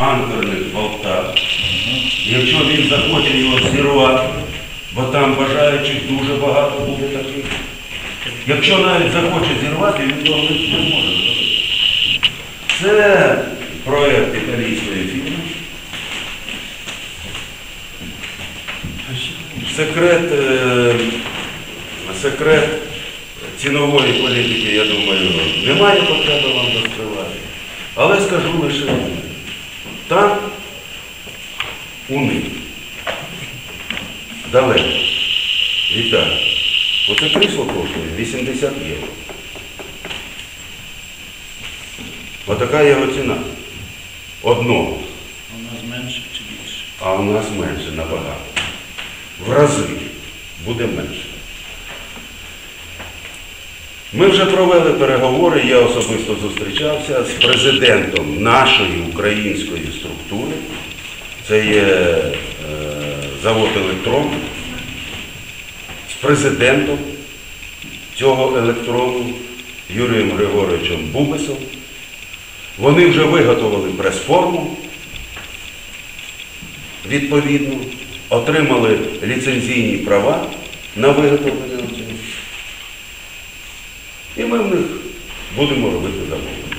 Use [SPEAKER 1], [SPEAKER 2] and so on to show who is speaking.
[SPEAKER 1] анкерних болтах. Якщо він захоче його зірвати, бо там бажаючих дуже багато буде таких. Якщо навіть захоче зірвати, він того не зможе зробити. Це проєкт італійської фірми. Секрет, е, секрет цінової політики, я думаю, немає потреби вам розкривати. Але скажу лише одне. Там у них далеко. Вітаю. Оце крісло коштує 80 євро. Отака його ціна. Одного.
[SPEAKER 2] У нас менше чи більше?
[SPEAKER 1] А у нас менше набагато. В рази буде менше. Ми вже провели переговори, я особисто зустрічався з президентом нашої української структури. Це є е, завод електрон, з президентом цього електрону Юрієм Григоровичем Бубисом. Вони вже виготовили прес-форму відповідно, отримали ліцензійні права на виготовлення ми в них будемо робити замовлення.